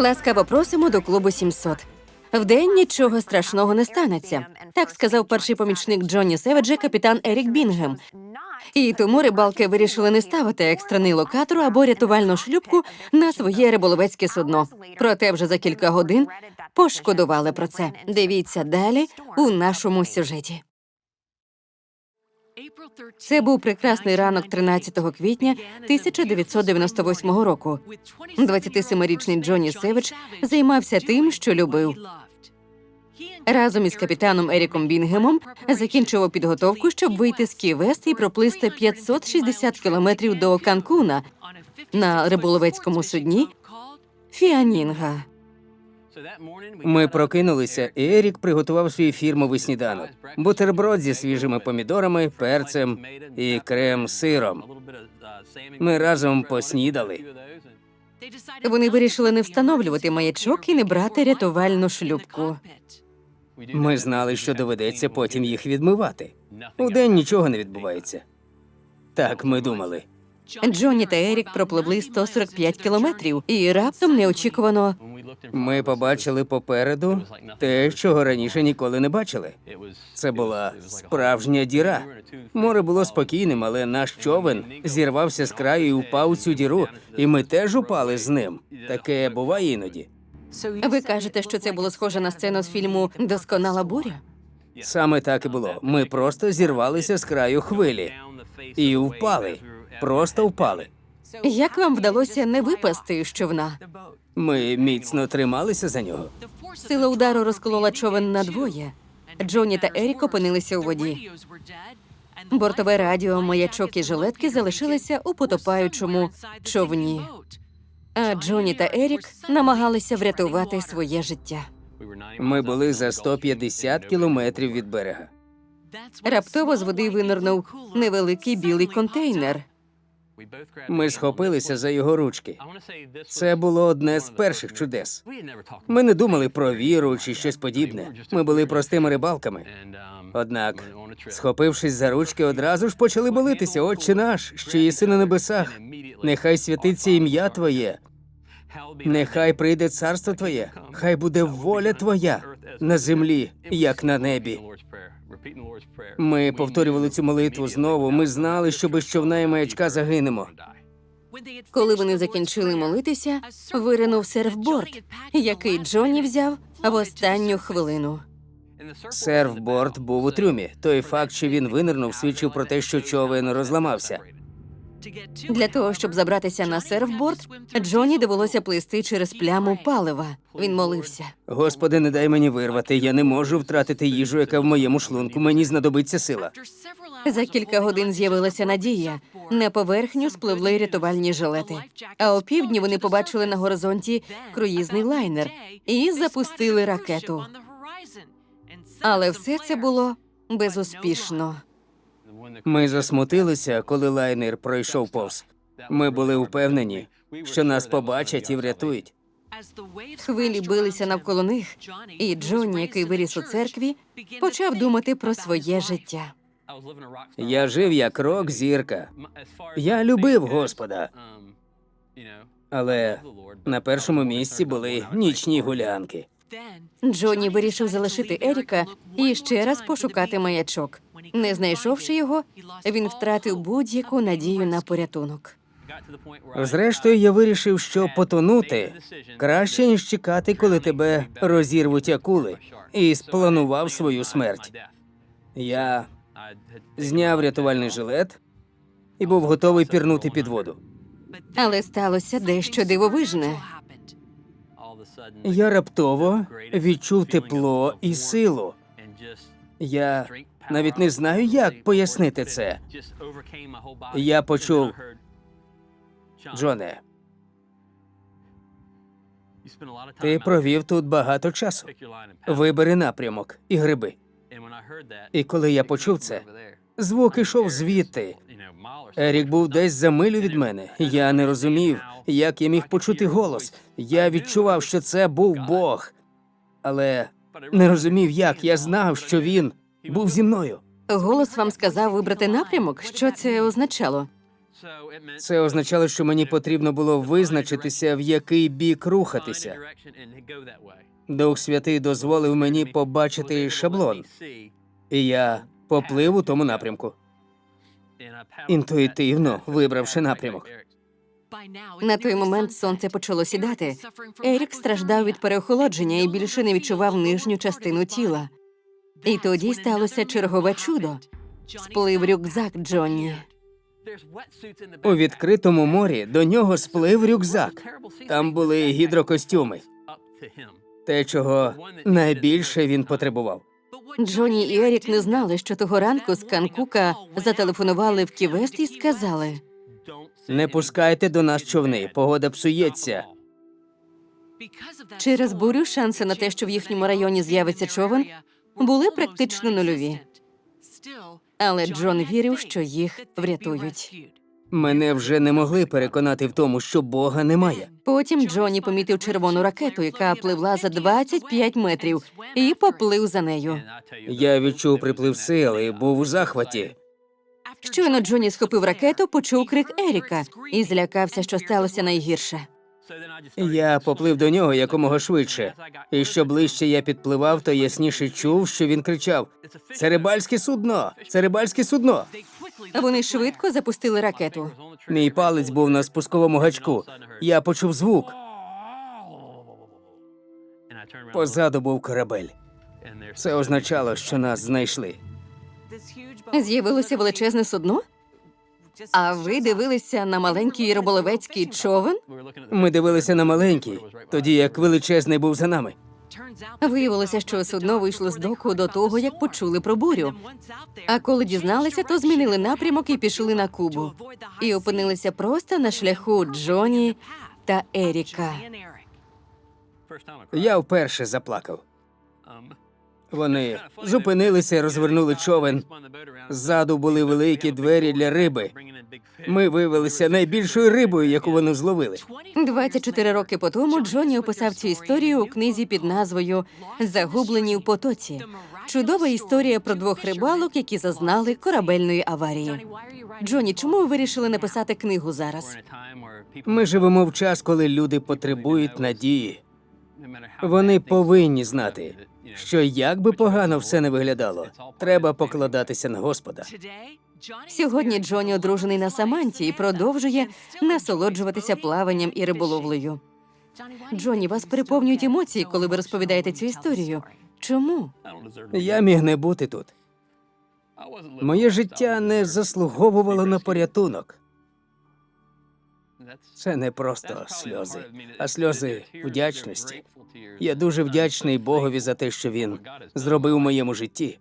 Ласкаво просимо до клубу 700. Вдень нічого страшного не станеться. Так сказав перший помічник Джонні Севеджа, капітан Ерік Бінгем. І тому рибалки вирішили не ставити екстрений локатор або рятувальну шлюпку на своє риболовецьке судно. Проте вже за кілька годин пошкодували про це. Дивіться далі у нашому сюжеті. Це був прекрасний ранок 13 квітня 1998 року. 27-річний Джонні Севич займався тим, що любив. Разом із капітаном Еріком Бінгемом закінчував підготовку, щоб вийти з Кі-Вест і проплисти 560 кілометрів до Канкуна на риболовецькому судні Фіанінга. Ми прокинулися, і Ерік приготував свій фірмовий сніданок: бутерброд зі свіжими помідорами, перцем і крем з сиром. Ми разом поснідали. Вони вирішили не встановлювати маячок і не брати рятувальну шлюпку. Ми знали, що доведеться потім їх відмивати. Удень нічого не відбувається. Так ми думали. Джонні та Ерік пропливли 145 кілометрів, і раптом неочікувано Ми побачили попереду те, чого раніше ніколи не бачили. Це була справжня діра. Море було спокійним, але наш човен зірвався з краю і упав у цю діру, і ми теж упали з ним. Таке буває іноді. Ви кажете, що це було схоже на сцену з фільму Досконала буря? Саме так і було. Ми просто зірвалися з краю хвилі і впали. Просто впали. Як вам вдалося не випасти з човна? Ми міцно трималися за нього. Сила удару розколола човен надвоє. Джонні та Ерік опинилися у воді. Бортове радіо, маячок і жилетки залишилися у потопаючому човні. А Джонні та Ерік намагалися врятувати своє життя. Ми були за 150 кілометрів від берега. Раптово з води винирнув невеликий білий контейнер. Ми схопилися за його ручки. Це було одне з перших чудес. Ми не думали про віру чи щось подібне. Ми були простими рибалками. Однак, схопившись за ручки, одразу ж почали молитися, Отче наш, що єси на небесах. Нехай святиться ім'я Твоє, нехай прийде царство Твоє, хай буде воля Твоя на землі, як на небі. Ми повторювали цю молитву знову. Ми знали, що без човна і маячка загинемо. Коли вони закінчили молитися, виринув серфборд, який Джонні взяв в останню хвилину. Серфборд був у трюмі. Той факт, що він винирнув, свідчив про те, що човен розламався. Для того, щоб забратися на серфборд, Джонні довелося плисти через пляму палива. Він молився. Господи, не дай мені вирвати. Я не можу втратити їжу, яка в моєму шлунку. Мені знадобиться сила. За кілька годин з'явилася надія. На поверхню спливли рятувальні жилети. А опівдні вони побачили на горизонті круїзний лайнер і запустили ракету. Але все це було безуспішно. Ми засмутилися, коли лайнер пройшов повз. Ми були впевнені, що нас побачать і врятують. Хвилі билися навколо них, і Джонні, який виріс у церкві, почав думати про своє життя. Я жив як рок зірка, Я любив Господа. але на першому місці були нічні гулянки. Джонні вирішив залишити Еріка і ще раз пошукати маячок. Не знайшовши його, він втратив будь-яку надію на порятунок. Зрештою, я вирішив, що потонути краще ніж чекати, коли тебе розірвуть акули, і спланував свою смерть. Я зняв рятувальний жилет і був готовий пірнути під воду. Але сталося дещо дивовижне. Я раптово відчув тепло і силу. Я навіть не знаю, як пояснити це. Я почув, Джоне, ти провів тут багато часу. Вибери напрямок і гриби. І коли я почув це, звук ішов звідти. Ерік був десь за милю від мене. Я не розумів, як я міг почути голос. Я відчував, що це був Бог, але не розумів, як я знав, що він був зі мною. Голос вам сказав вибрати напрямок. Що це означало? Це означало, що мені потрібно було визначитися, в який бік рухатися. Дух Святий дозволив мені побачити шаблон, і я поплив у тому напрямку. інтуїтивно вибравши напрямок. На той момент сонце почало сідати. Ерік страждав від переохолодження і більше не відчував нижню частину тіла. І тоді сталося чергове чудо. Сплив рюкзак Джонні. У відкритому морі до нього сплив рюкзак. Там були гідрокостюми, те, чого найбільше він потребував. Джонні і Ерік не знали, що того ранку з Канкука зателефонували в Ківест і сказали: Не пускайте до нас човни, погода псується. через бурю шанси на те, що в їхньому районі з'явиться човен, були практично нульові. Але Джон вірив, що їх врятують. Мене вже не могли переконати в тому, що Бога немає. Потім Джонні помітив червону ракету, яка пливла за 25 метрів, і поплив за нею. Я відчув приплив сил і був у захваті. Щойно Джонні схопив ракету, почув крик Еріка і злякався, що сталося найгірше. Я поплив до нього якомога швидше. І що ближче я підпливав, то ясніше чув, що він кричав: Це рибальське судно! Це рибальське судно! Вони швидко запустили ракету. Мій палець був на спусковому гачку. Я почув звук. Позаду був корабель. Це означало, що нас знайшли. З'явилося величезне судно. А ви дивилися на маленький риболовецький човен? Ми дивилися на маленький, тоді як величезний був за нами. Виявилося, що судно вийшло з доку до того, як почули про бурю. А коли дізналися, то змінили напрямок і пішли на Кубу. І опинилися просто на шляху Джоні та Еріка. Я вперше заплакав. Вони зупинилися і розвернули човен. Ззаду були великі двері для риби. Ми виявилися найбільшою рибою, яку вони зловили. 24 роки по тому Джоні описав цю історію у книзі під назвою Загублені в потоці. Чудова історія про двох рибалок, які зазнали корабельної аварії. Джоні, чому ви вирішили написати книгу зараз? Ми живемо в час, коли люди потребують надії. Вони повинні знати, що як би погано все не виглядало, треба покладатися на Господа. Сьогодні Джоні одружений на Саманті і продовжує насолоджуватися плаванням і риболовлею. Джоні, вас переповнюють емоції, коли ви розповідаєте цю історію. Чому? Я міг не бути тут. Моє життя не заслуговувало на порятунок. Це не просто сльози, а сльози вдячності. Я дуже вдячний Богові за те, що він зробив у моєму житті,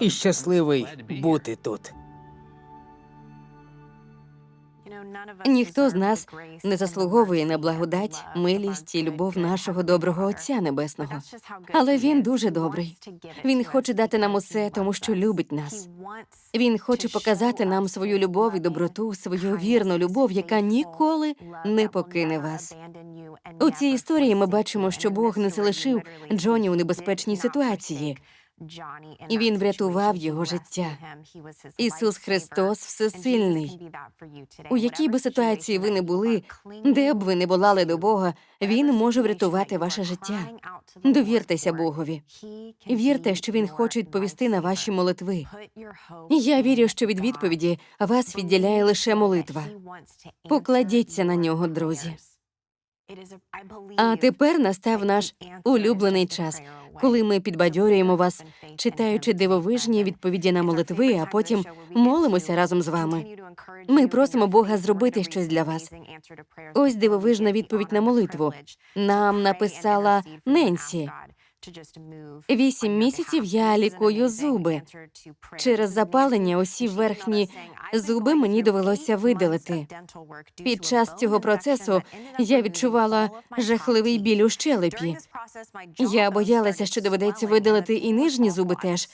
і щасливий бути тут. Ніхто з нас не заслуговує на благодать, милість і любов нашого доброго Отця Небесного. Але він дуже добрий. Він хоче дати нам усе, тому що любить нас. Він хоче показати нам свою любов і доброту, свою вірну любов, яка ніколи не покине вас. У цій історії ми бачимо, що Бог не залишив Джоні у небезпечній ситуації. І він врятував його життя. Ісус Христос всесильний. У якій би ситуації ви не були, де б ви не волали до Бога, Він може врятувати ваше життя. Довіртеся Богові. Вірте, що Він хоче відповісти на ваші молитви. Я вірю, що від відповіді вас відділяє лише молитва. Покладіться на нього, друзі. А тепер настав наш улюблений час, коли ми підбадьорюємо вас, читаючи дивовижні відповіді на молитви, а потім молимося разом з вами. Ми просимо Бога зробити щось для вас. Ось дивовижна відповідь на молитву. Нам написала Ненсі. Вісім місяців я лікую зуби. Через запалення усі верхні зуби мені довелося видалити. Під час цього процесу я відчувала жахливий біль у щелепі. Я боялася, що доведеться видалити і нижні зуби теж,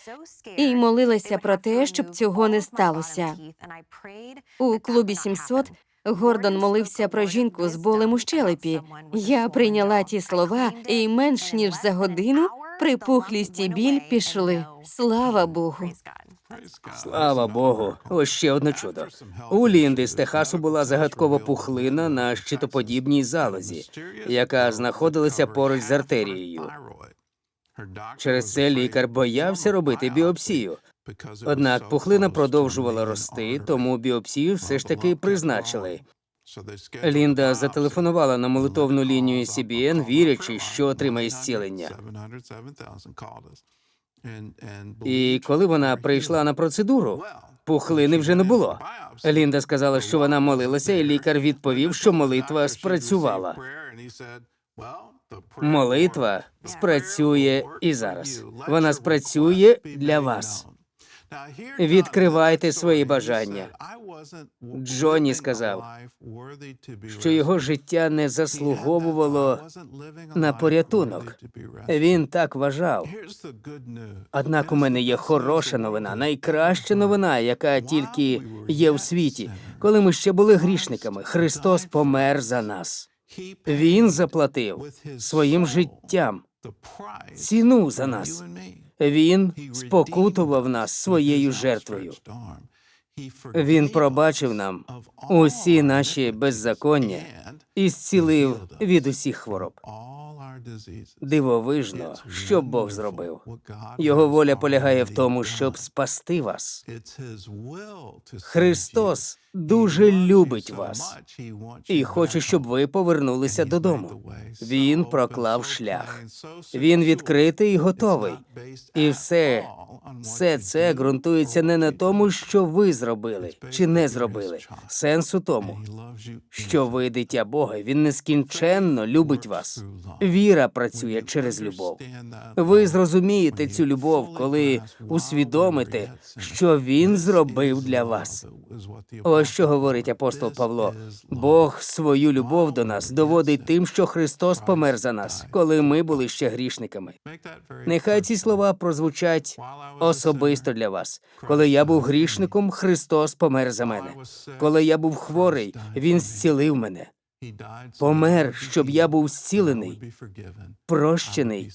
і молилася про те, щоб цього не сталося. У клубі 700 Гордон молився про жінку з болем у щелепі. Я прийняла ті слова, і менш ніж за годину припухлість і біль пішли. Слава Богу. Слава Богу, ось ще одне чудо. У Лінди з Техасу була загадкова пухлина на щитоподібній залозі, яка знаходилася поруч з артерією. Через це лікар боявся робити біопсію. Однак пухлина продовжувала рости, тому біопсію все ж таки призначили. Лінда зателефонувала на молитовну лінію CBN, вірячи, що отримає зцілення. І коли вона прийшла на процедуру, пухлини вже не було. Лінда сказала, що вона молилася, і лікар відповів, що молитва спрацювала. Молитва спрацює і зараз. Вона спрацює для вас. Відкривайте свої бажання. Джонні сказав, що його життя не заслуговувало на порятунок. Він так вважав. Однак у мене є хороша новина, найкраща новина, яка тільки є в світі. Коли ми ще були грішниками, Христос помер за нас. Він заплатив своїм життям ціну за нас. Він спокутував нас своєю жертвою. Він пробачив нам усі наші беззаконня і зцілив від усіх хвороб. Дивовижно, що Бог зробив. Його воля полягає в тому, щоб спасти вас. Христос дуже любить вас і хоче, щоб ви повернулися додому. Він проклав шлях. Він відкритий і готовий. І все, все це ґрунтується не на тому, що ви зробили чи не зробили. Сенс у тому, що ви дитя Бога. Він нескінченно любить вас. Віра працює через любов. Ви зрозумієте цю любов, коли усвідомите, що він зробив для вас. Ось що говорить апостол Павло. Бог свою любов до нас доводить тим, що Христос помер за нас, коли ми були ще грішниками. Нехай ці слова прозвучать особисто для вас. Коли я був грішником, Христос помер за мене. Коли я був хворий, Він зцілив мене. Помер, щоб я був зцілений, прощений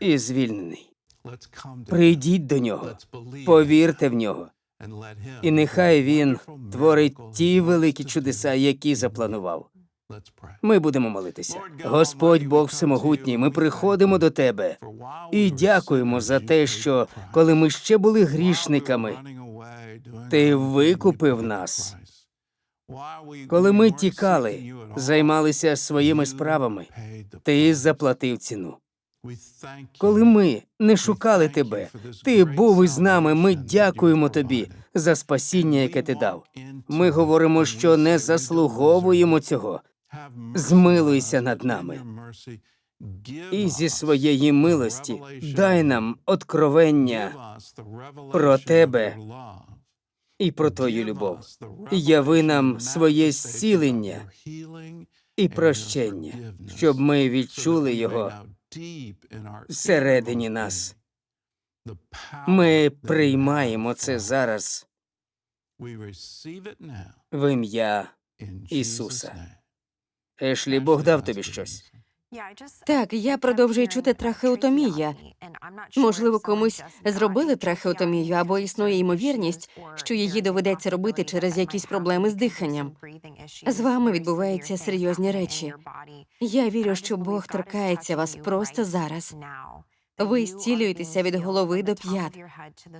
і звільнений. Прийдіть до нього, повірте в нього, і нехай він творить ті великі чудеса, які запланував. Ми будемо молитися. Господь Бог Всемогутній, ми приходимо до Тебе і дякуємо за те, що коли ми ще були грішниками, Ти викупив нас. Коли ми тікали, займалися своїми справами, Ти заплатив ціну. Коли ми не шукали тебе, ти був із нами. Ми дякуємо тобі за спасіння, яке ти дав. Ми говоримо, що не заслуговуємо цього. Змилуйся над нами. І зі своєї милості дай нам откровення про тебе і про твою любов. Яви нам своє зцілення і прощення, щоб ми відчули його всередині нас. Ми приймаємо це зараз в ім'я Ісуса. Ешлі, Бог дав тобі щось. Так, я продовжую чути трахеотомія. Можливо, комусь зробили трахеотомію, або існує ймовірність, що її доведеться робити через якісь проблеми з диханням. З вами відбуваються серйозні речі. Я вірю, що Бог торкається вас просто зараз. Ви зцілюєтеся від голови до п'ят.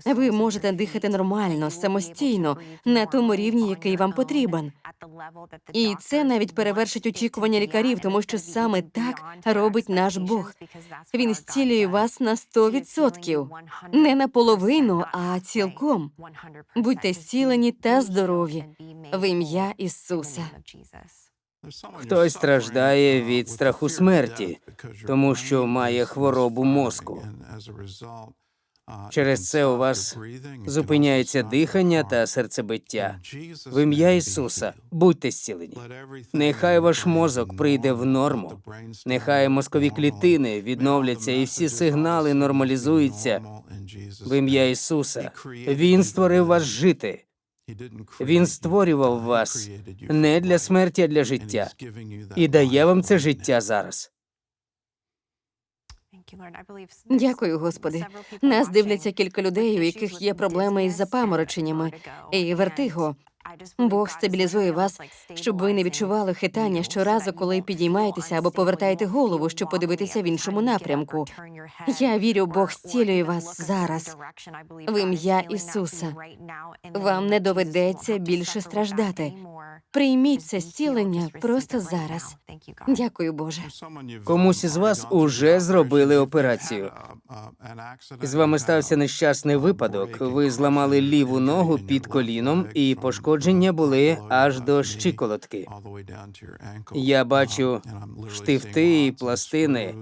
Ви можете дихати нормально, самостійно, на тому рівні, який вам потрібен. І це навіть перевершить очікування лікарів, тому що саме так робить наш Бог. Він зцілює вас на 100%. не наполовину, а цілком. Будьте зцілені та здорові в ім'я Ісуса. Хтось страждає від страху смерті, тому що має хворобу мозку. Через це у вас зупиняється дихання та серцебиття. В ім'я Ісуса будьте зцілені. Нехай ваш мозок прийде в норму. Нехай мозкові клітини відновляться і всі сигнали нормалізуються. В ім'я Ісуса Він створив вас жити. Він створював вас не для смерті, а для життя. І дає вам це життя зараз. Дякую, Господи. Нас дивляться кілька людей, у яких є проблеми із запамороченнями і вертиго. Бог стабілізує вас, щоб ви не відчували хитання щоразу, коли підіймаєтеся або повертаєте голову, щоб подивитися в іншому напрямку. Я вірю, Бог зцілює вас зараз. В ім'я Ісуса. Вам не доведеться більше страждати. Прийміть це зцілення просто зараз. Дякую, Боже. Комусь із вас уже зробили операцію. З вами стався нещасний випадок. Ви зламали ліву ногу під коліном, і пошкодження були аж до щиколотки. Я бачу штифти і пластини.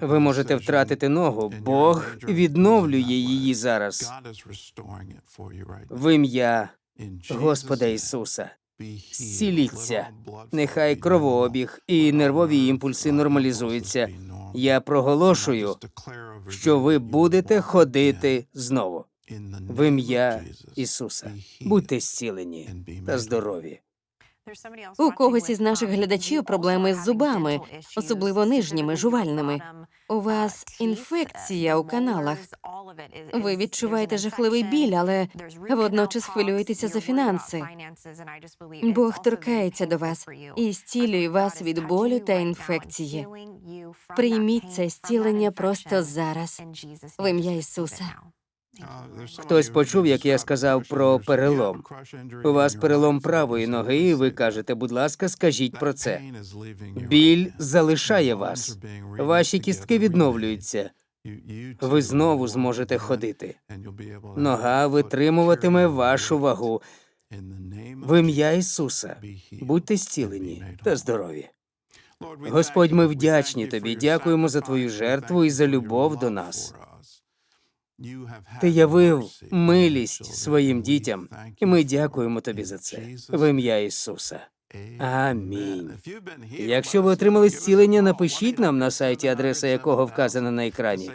Ви можете втратити ногу. Бог відновлює її зараз. В ім'я Господа Ісуса. Зціліться. Нехай кровообіг і нервові імпульси нормалізуються. Я проголошую, що ви будете ходити знову. В ім'я Ісуса. Будьте зцілені та здорові. У когось із наших глядачів проблеми з зубами, особливо нижніми, жувальними. У вас інфекція у каналах. Ви відчуваєте жахливий біль, але водночас хвилюєтеся за фінанси. Бог торкається до вас і зцілює вас від болю та інфекції. Прийміть це зцілення просто зараз. В ім'я Ісуса. Хтось почув, як я сказав про перелом. У вас перелом правої ноги, і ви кажете, будь ласка, скажіть про це. Біль залишає вас. Ваші кістки відновлюються. Ви знову зможете ходити. Нога витримуватиме вашу вагу. В ім'я Ісуса. Будьте зцілені та здорові. Господь, ми вдячні тобі. Дякуємо за твою жертву і за любов до нас. Ти явив милість своїм дітям, і ми дякуємо тобі за це. В ім'я Ісуса. Амінь. Якщо ви отримали зцілення, напишіть нам на сайті, адреса якого вказана на екрані.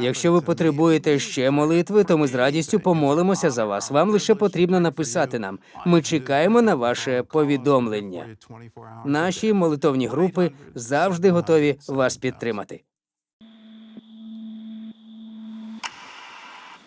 Якщо ви потребуєте ще молитви, то ми з радістю помолимося за вас. Вам лише потрібно написати нам. Ми чекаємо на ваше повідомлення. Наші молитовні групи завжди готові вас підтримати.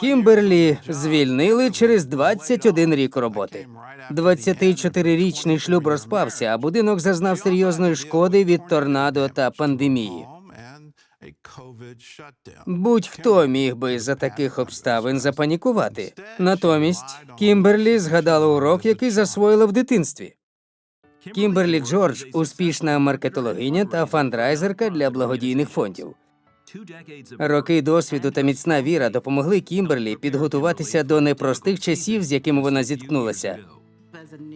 Кімберлі звільнили через 21 рік роботи. 24-річний шлюб розпався, а будинок зазнав серйозної шкоди від торнадо та пандемії. Будь-хто міг би за таких обставин запанікувати. Натомість Кімберлі згадала урок, який засвоїла в дитинстві. Кімберлі Джордж успішна маркетологиня та фандрайзерка для благодійних фондів. Роки досвіду та міцна віра допомогли Кімберлі підготуватися до непростих часів, з якими вона зіткнулася.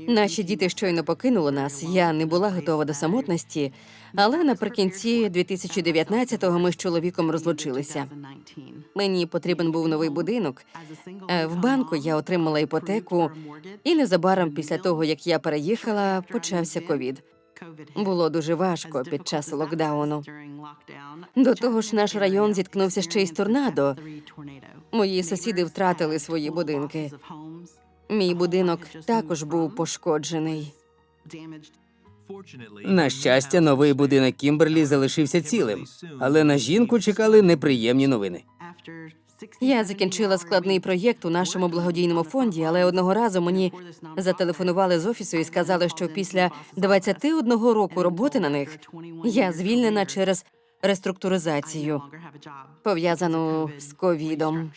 Наші діти щойно покинули нас. Я не була готова до самотності, але наприкінці 2019-го ми з чоловіком розлучилися. Мені потрібен був новий будинок. Е, В банку я отримала іпотеку, і незабаром після того, як я переїхала, почався ковід. Було дуже важко під час локдауну. До того ж, наш район зіткнувся ще й з торнадо. Мої сусіди втратили свої будинки. Мій будинок також був пошкоджений. На щастя, новий будинок Кімберлі залишився цілим, але на жінку чекали неприємні новини. Я закінчила складний проєкт у нашому благодійному фонді, але одного разу мені зателефонували з офісу і сказали, що після 21 року роботи на них я звільнена через реструктуризацію, пов'язану з ковідом.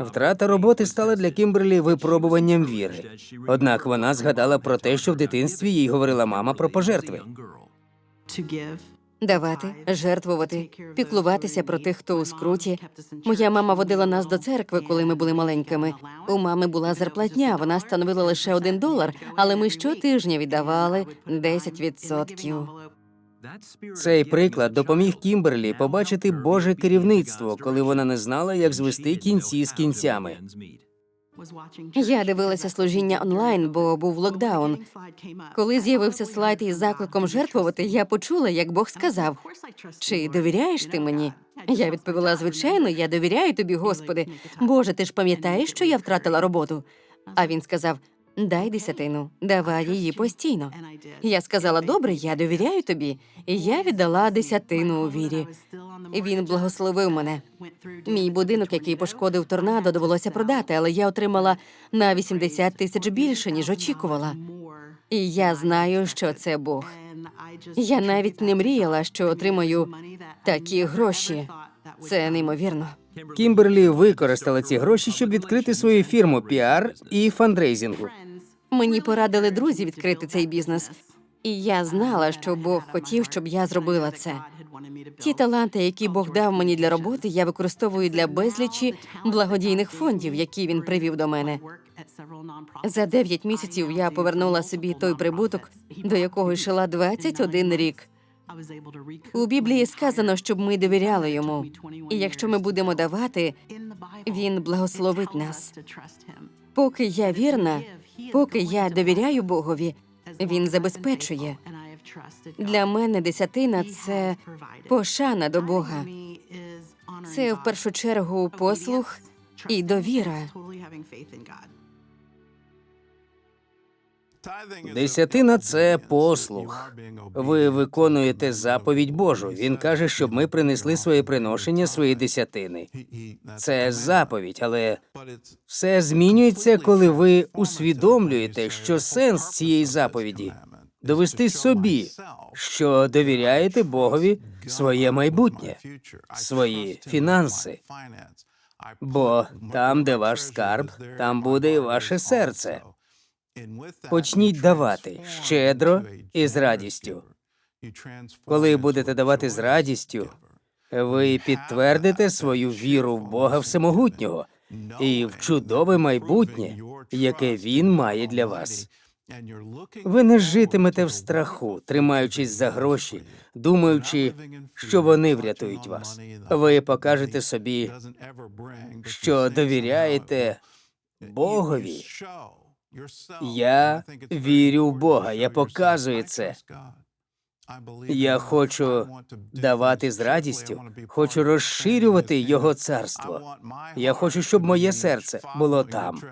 Втрата роботи стала для Кімберлі випробуванням віри. Однак вона згадала про те, що в дитинстві їй говорила мама про пожертви. Давати, жертвувати, піклуватися про тих, хто у скруті. Моя мама водила нас до церкви, коли ми були маленькими. У мами була зарплатня, вона становила лише один долар, але ми щотижня віддавали 10%. Цей приклад допоміг Кімберлі побачити Боже керівництво, коли вона не знала, як звести кінці з кінцями. Я дивилася служіння онлайн, бо був локдаун. Коли з'явився слайд із закликом жертвувати, я почула, як Бог сказав: Чи довіряєш ти мені? Я відповіла: звичайно, я довіряю тобі, Господи. Боже, ти ж пам'ятаєш, що я втратила роботу? А він сказав: Дай десятину, давай її постійно. Я сказала: Добре, я довіряю тобі. І я віддала десятину у вірі. Він благословив мене. Мій будинок, який пошкодив торнадо, довелося продати, але я отримала на 80 тисяч більше, ніж очікувала. І я знаю, що це Бог. Я навіть не мріяла, що отримаю такі гроші. Це неймовірно. Кімберлі використала ці гроші, щоб відкрити свою фірму піар і фандрейзингу. Мені порадили друзі відкрити цей бізнес, і я знала, що Бог хотів, щоб я зробила це. Ті таланти, які Бог дав мені для роботи, я використовую для безлічі благодійних фондів, які він привів до мене. За 9 місяців я повернула собі той прибуток, до якого йшла 21 рік. У Біблії сказано, щоб ми довіряли йому. І якщо ми будемо давати, він благословить нас. Поки я вірна, поки я довіряю Богові, він забезпечує. Для мене десятина це пошана до Бога. Це в першу чергу послух і довіра. Десятина це послух. Ви виконуєте заповідь Божу. Він каже, щоб ми принесли своє приношення, свої десятини. Це заповідь, але все змінюється, коли ви усвідомлюєте, що сенс цієї заповіді довести собі, що довіряєте Богові своє майбутнє, свої фінанси. Бо там, де ваш скарб, там буде і ваше серце. Почніть давати щедро і з радістю. Коли будете давати з радістю, ви підтвердите свою віру в Бога Всемогутнього і в чудове майбутнє, яке Він має для вас. Ви не житимете в страху, тримаючись за гроші, думаючи, що вони врятують вас. Ви покажете собі, що довіряєте Богові. Я вірю в Бога, я показую це. Я хочу давати з радістю, хочу розширювати його царство. Я хочу, щоб моє серце було там.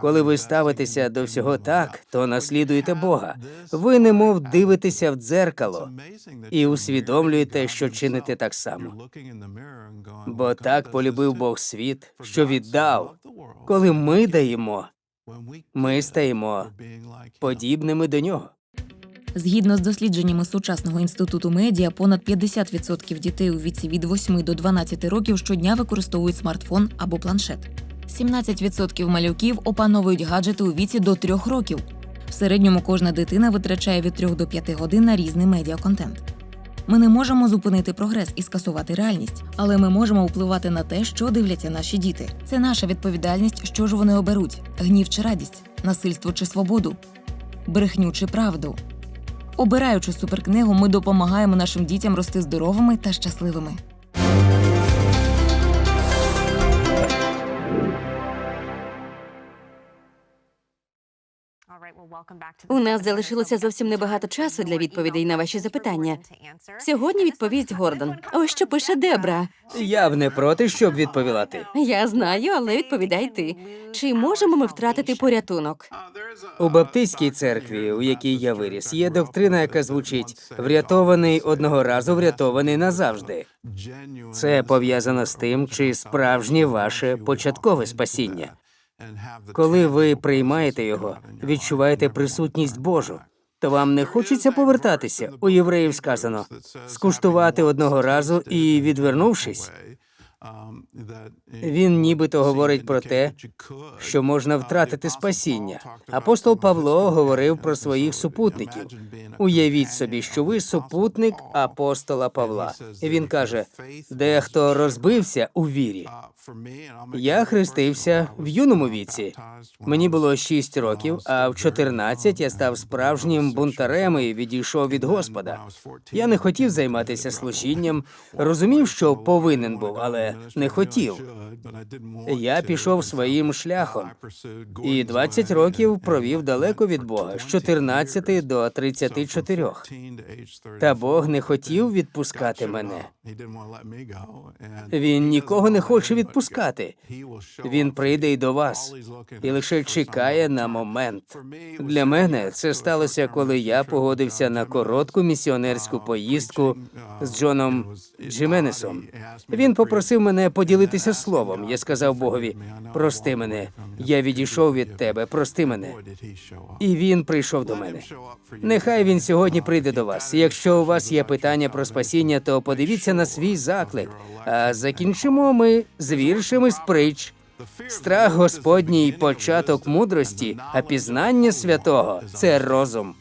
Коли ви ставитеся до всього так, то наслідуєте Бога. Ви немов дивитеся в дзеркало і усвідомлюєте, що чините так само. Бо так полюбив Бог світ, що віддав. Коли ми даємо, ми стаємо подібними до нього. Згідно з дослідженнями сучасного інституту медіа, понад 50% дітей у віці від 8 до 12 років щодня використовують смартфон або планшет. 17% малюків опановують гаджети у віці до 3 років. В середньому кожна дитина витрачає від 3 до 5 годин на різний медіаконтент. Ми не можемо зупинити прогрес і скасувати реальність, але ми можемо впливати на те, що дивляться наші діти. Це наша відповідальність, що ж вони оберуть: гнів чи радість, насильство чи свободу, брехню чи правду. Обираючи суперкнигу, ми допомагаємо нашим дітям рости здоровими та щасливими. У нас залишилося зовсім небагато часу для відповідей на ваші запитання. Сьогодні відповість Гордон. Ось що пише Дебра. Я б не проти, щоб відповіла ти. Я знаю, але відповідай ти. Чи можемо ми втратити порятунок? У баптистській церкві, у якій я виріс, є доктрина, яка звучить врятований одного разу, врятований назавжди. Це пов'язано з тим, чи справжнє ваше початкове спасіння. Коли ви приймаєте його, відчуваєте присутність Божу, то вам не хочеться повертатися. У євреїв сказано скуштувати одного разу і відвернувшись. Він нібито говорить про те, що можна втратити спасіння. Апостол Павло говорив про своїх супутників. Уявіть собі, що ви супутник апостола Павла. Він каже: дехто розбився у вірі. Я хрестився в юному віці. Мені було 6 років, а в 14 я став справжнім бунтарем і відійшов від Господа. Я не хотів займатися служінням, розумів, що повинен був, але не хотів. Я пішов своїм шляхом і 20 років провів далеко від Бога з 14 до 34. Та Бог не хотів відпускати мене. Він нікого не хоче відпускати. Він прийде й до вас і лише чекає на момент. Для мене це сталося, коли я погодився на коротку місіонерську поїздку з Джоном Джименесом. Він попросив мене поділитися словом. Я сказав Богові: прости мене, я відійшов від тебе, прости мене. І він прийшов до мене. Нехай він сьогодні прийде до вас. Якщо у вас є питання про спасіння, то подивіться на свій заклик. А закінчимо ми з віршами з притч. Страх Господній початок мудрості, а пізнання святого це розум.